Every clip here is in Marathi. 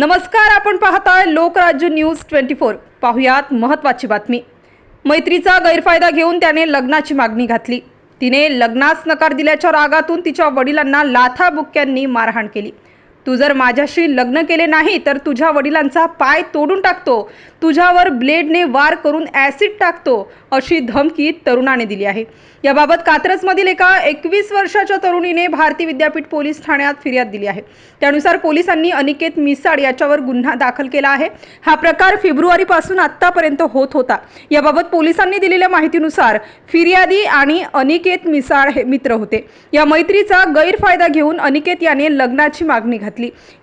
नमस्कार आपण पाहताय लोकराज्य न्यूज ट्वेंटी फोर. पाहुयात महत्त्वाची बातमी. मैत्रीचा गैरफायदा घेऊन त्याने लग्नाची मागणी घातली. तिने लग्नास नकार दिल्याच्या रागातून तिच्या वडिलांना लाथाबुक्क्यांनी मारहाण केली. तू जर माझ्याशी लग्न केले नाही तर तुझ्या वडिलांचा पाय तोडून टाकतो. तुझ्यावर ब्लेडने वार करून ॲसिड टाकतो अशी धमकी तरुणाने दिली आहे. याबाबत कात्रजमधील एका एकवीस वर्षाच्या तरुणीने भारती विद्यापीठ पोलीस ठाण्यात फिर्याद दिली आहे. त्यानुसार पोलिसांनी अनिकेत मिसाड याच्यावर गुन्हा दाखल केला आहे. हा प्रकार फेब्रुवारीपासून आत्तापर्यंत होत होता. याबाबत पोलिसांनी दिलेल्या माहितीनुसार फिर्यादी आणि अनिकेत मिसाळ हे मित्र होते. या मैत्रीचा गैरफायदा घेऊन अनिकेत याने लग्नाची मागणी घातली.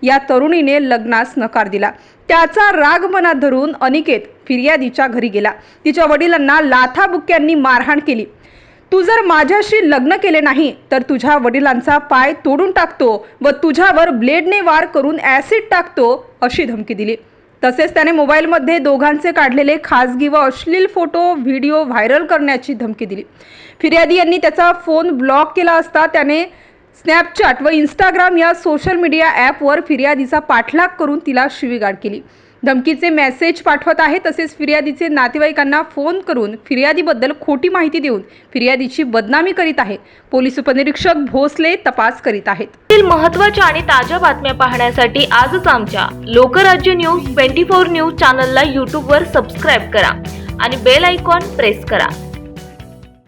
या तरुणीने लग्नास नकार दिला. त्याचा राग मनात धरून अनिकेत फिर्यादीच्या घरी गेला. तिच्या वडिलांना लाथाबुक्क्यांनी मारहाण केली. तू जर माझ्याशी लग्न केले नाही तर तुझ्या वडिलांचा पाय तोडून टाकतो व तुझ्यावर ब्लेडने वार करून ॲसिड टाकतो अशी धमकी दिली. तसेच त्याने मोबाईलमध्ये दोघांचे काढलेले खाजगी व अश्लील फोटो व्हिडिओ व्हायरल करण्याची धमकी दिली. फिर्यादी यांनी त्याचा फोन ब्लॉक केला असता त्याने स्नॅपचॅट व इंस्टाग्राम या सोशल मीडिया ॲपवर फिर्यादीचा पाठलाग करून तिला शिवीगाळ केली. धमकीचे मेसेज पाठवत आहे तसेच फिर्यादीचे नातेवाईकांना फोन करून फिर्यादीबद्दल खोटी माहिती देऊन फिर्यादीची बदनामी करीत आहे पोलीस उपनिरीक्षक भोसले तपास करीत आहेत. महत्त्वाच्या महत्त्वाच्या आणि ताज्या बातम्या पाहण्यासाठी आजच आमच्या Lokrajya news twenty four news चॅनलला यूट्यूबवर सबस्क्राईब करा आणि बेल आयकॉन प्रेस करा.